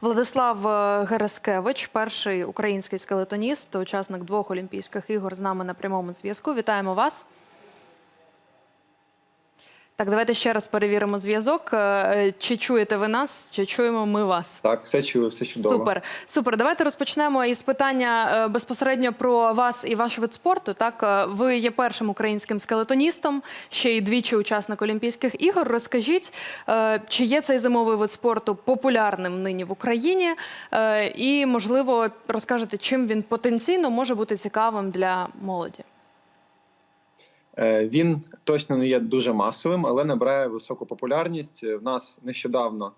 Владислав е, Гераскевич, перший український скелетоніст, учасник двох Олімпійських ігор, з нами на прямому зв'язку. Вітаємо вас. Так, давайте ще раз перевіримо зв'язок. Е, Чи чуєте ви нас, чи чуємо ми вас? Так, все чую, все чудово. Супер, супер. Давайте розпочнемо із питання е, безпосередньо про вас і ваш вид спорту. Так, е, ви є першим українським скелетоністом, ще й двічі учасник Олімпійських ігор. Розкажіть, е, чи є цей зимовий вид спорту популярним нині в Україні? Е, І, можливо, розкажете, чим він потенційно може бути цікавим для молоді? Е, Він точно не є дуже масовим, але набирає високу популярність. В нас нещодавно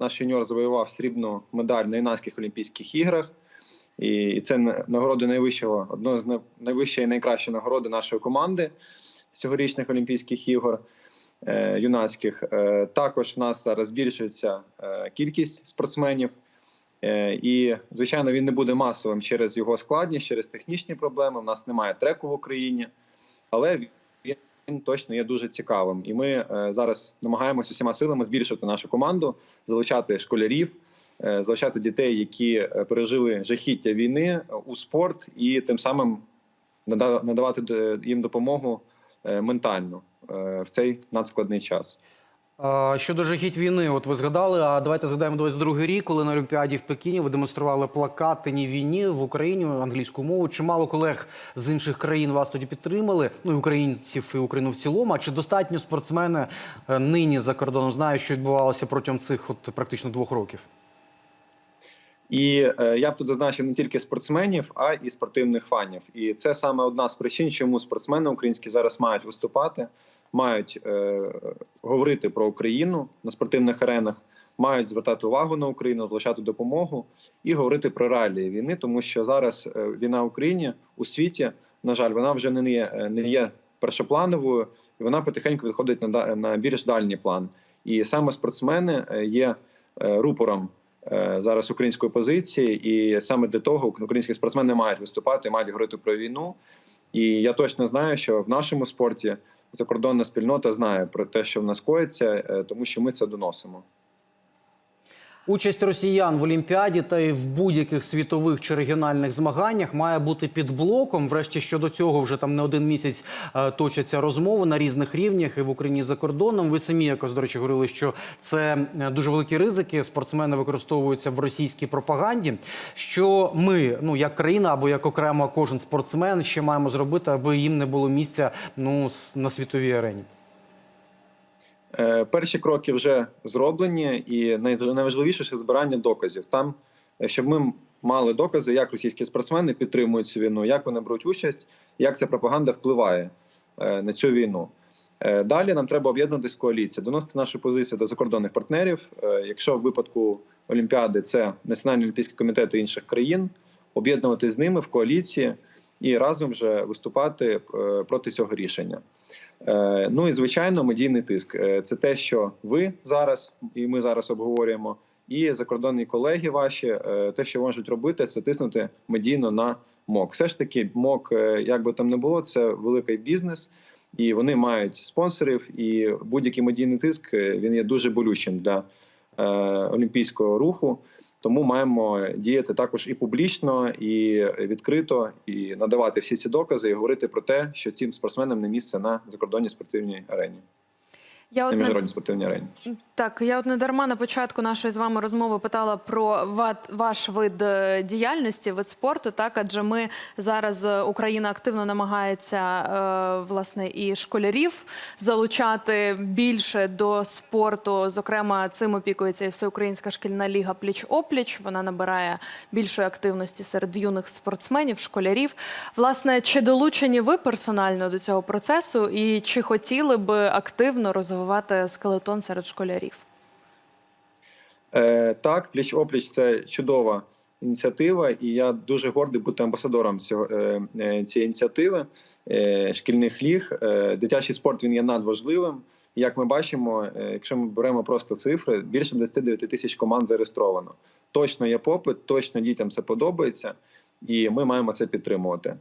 наш юніор завоював срібну медаль на юнацьких Олімпійських іграх. І це на- нагорода найвищого, одна з най- найвищої і найкращої нагороди нашої команди цьогорічних Олімпійських ігор е, юнацьких. Е, також в нас зараз збільшується кількість спортсменів. І, звичайно, він не буде масовим через його складність, через технічні проблеми. У нас немає треку в Україні, але він, точно є дуже цікавим. І ми е, зараз намагаємося усіма силами збільшити нашу команду, залучати школярів, е, залучати дітей, які е, пережили жахіття війни у спорт, і тим самим надавати їм допомогу ментально в цей надскладний час. Щодо жахіть війни, от ви згадали. А давайте згадаємо 22 рік, коли на Олімпіаді в Пекіні ви демонстрували плакати «Ні війні в Україні англійську мову. Чимало колег з інших країн вас тоді підтримали. Ну і українців і Україну в цілому. А чи достатньо спортсмени е, нині за кордоном знають, що відбувалося протягом цих от практично двох років? І е, я б тут зазначив не тільки спортсменів, а і спортивних фанів. І це саме одна з причин, чому спортсмени українські зараз мають виступати, мають е, говорити про Україну на спортивних аренах, мають звертати увагу на Україну, залишати допомогу і говорити про реалії війни, тому що зараз е, війна в Україні у світі, на жаль, вона вже не є, е, не є першоплановою, і вона потихеньку відходить на, на більш дальній план. І саме спортсмени е, є рупором зараз української позиції, і саме для того українські спортсмени мають виступати, мають говорити про війну. І я точно знаю, що в нашому спорті закордонна спільнота знає про те, що в нас коїться, е, тому що ми це доносимо. Участь росіян в Олімпіаді та й в будь-яких світових чи регіональних змаганнях має бути під блоком. Врешті щодо цього вже там не один місяць е, точаться розмови на різних рівнях і в Україні за кордоном. Ви самі якось до речі говорили, що це е, дуже великі ризики. Спортсмени використовуються в російській пропаганді. Що ми, ну як країна або як окремо кожен спортсмен, ще маємо зробити, аби їм не було місця ну на світовій арені. Е, Перші кроки вже зроблені, і найважливіше ще збирання доказів. Там, е, щоб ми мали докази, як російські спортсмени підтримують цю війну, як вони беруть участь, як ця пропаганда впливає е, на цю війну. Далі нам треба об'єднатися в коаліції, доносити нашу позицію до закордонних партнерів. Якщо в випадку Олімпіади це Національний олімпійський комітет інших країн, об'єднувати з ними в коаліції і разом вже виступати е, проти цього рішення. Е, Ну і звичайно, медійний тиск. Е, Це те, що ви зараз і ми зараз обговорюємо, і закордонні колеги ваші, те, що можуть робити, це тиснути медійно на МОК. Все ж таки, МОК, як би там не було, це великий бізнес, і вони мають спонсорів. І будь-який медійний тиск він є дуже болючим для олімпійського руху. Тому маємо діяти також і публічно, і відкрито, і надавати всі ці докази, і говорити про те, що цим спортсменам не місце на закордонній спортивній арені, Я на міжнародній спортивній арені. Так, я от не дарма на початку нашої з вами розмови питала про ваш вид е, діяльності, вид спорту. Так, адже ми зараз е, Україна активно намагається е, власне і школярів залучати більше до спорту. Зокрема, цим опікується і всеукраїнська шкільна ліга пліч опліч. Вона набирає більшої активності серед юних спортсменів, школярів. Власне, чи долучені ви персонально до цього процесу, і чи хотіли би активно розвивати скелетон серед школярів? Е, так, пліч опліч це чудова ініціатива, і я дуже гордий бути амбасадором цього е, е, цієї ініціативи шкільних ліг. Дитячий спорт він є надважливим. Як ми бачимо, якщо ми беремо просто цифри, більше 29 тисяч команд зареєстровано. Точно є попит, точно дітям це подобається, і ми маємо це підтримувати.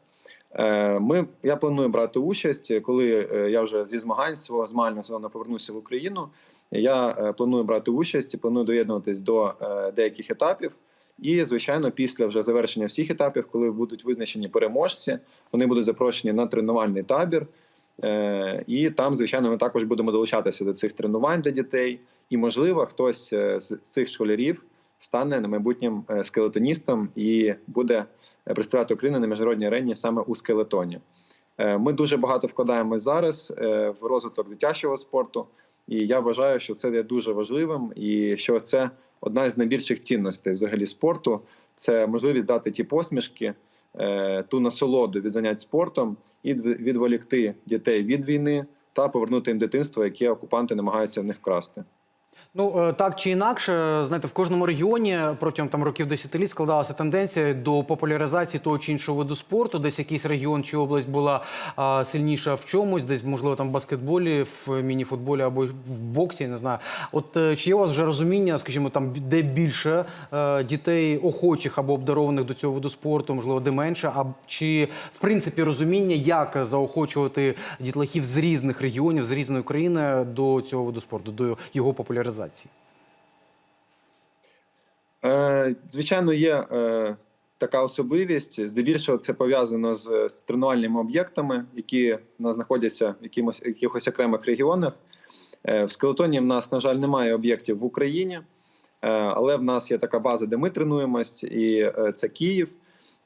Ми я планую брати участь, коли я вже зі змагань свого змагального сезону повернуся в Україну. Я е, планую брати участь і планую доєднуватись до е, деяких етапів. І, звичайно, після вже завершення всіх етапів, коли будуть визначені переможці, вони будуть запрошені на тренувальний табір. Е, І там, звичайно, ми також будемо долучатися до цих тренувань для дітей. І, можливо, хтось з цих школярів стане майбутнім е, скелетоністом і буде представляти Україну на міжнародній арені саме у скелетоні. Ми дуже багато вкладаємось зараз в розвиток дитячого спорту, і я вважаю, що це є дуже важливим, і що це одна з найбільших цінностей взагалі спорту. Це можливість дати ті посмішки, е, ту насолоду від занять спортом і від- відволікти дітей від війни та повернути їм дитинство, яке окупанти намагаються в них вкрасти. Ну е, так чи інакше, знаєте, в кожному регіоні протягом там років десятиліть складалася тенденція до популяризації того чи іншого виду спорту. Десь якийсь регіон чи область була а, сильніша в чомусь, десь можливо там в баскетболі, в мініфутболі або в боксі. я Не знаю. От е, чи є у вас вже розуміння, скажімо, там де більше е, дітей охочих або обдарованих до цього виду спорту, можливо, де менше? А чи в принципі розуміння, як заохочувати дітлахів з різних регіонів, з різної країни до цього виду спорту, до його популяризації? Е, Звичайно, є е, така особливість. Здебільшого це пов'язано з, тренувальними об'єктами, які знаходяться в якимось якихось окремих регіонах. Е, В скелетоні в нас, на жаль, немає об'єктів в Україні, але в нас є така база, де ми тренуємось, і це Київ.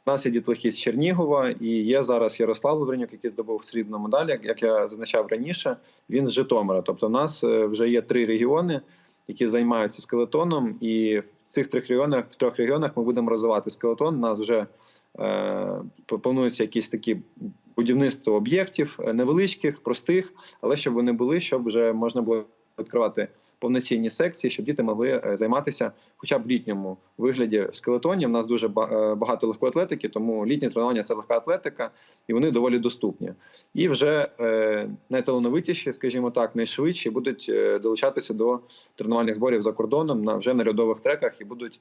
Нас є дітлахи з Чернігова, і є зараз Ярослав Лавренюк, який здобув срібну медаль, як- як я зазначав раніше. Він з Житомира. Тобто, в нас е, вже є три регіони, які займаються скелетоном, і в цих трьох регіонах, в трьох регіонах ми будемо розвивати скелетон. У нас вже е, плануються якісь такі будівництво об'єктів е, невеличких, простих, але щоб вони були, щоб вже можна було відкривати повноцінні секції, щоб діти могли е, займатися хоча б в літньому вигляді в скелетоні. У нас дуже е, багато легкої атлетики, тому літні тренування це легка атлетика, і вони доволі доступні. І вже е, найталановитіші, скажімо так, найшвидші будуть долучатися до тренувальних зборів за кордоном на вже на льодових треках і будуть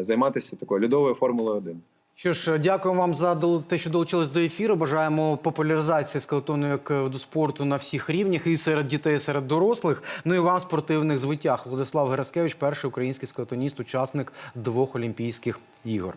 займатися такою льодовою формулою 1 Що ж, дякуємо вам за те, що долучились до ефіру. Бажаємо популяризації скелетону як до спорту на всіх рівнях і серед дітей, і серед дорослих. Ну і вам спортивних звитяг. Владислав Гераскевич, перший український скелетоніст, учасник двох Олімпійських ігор.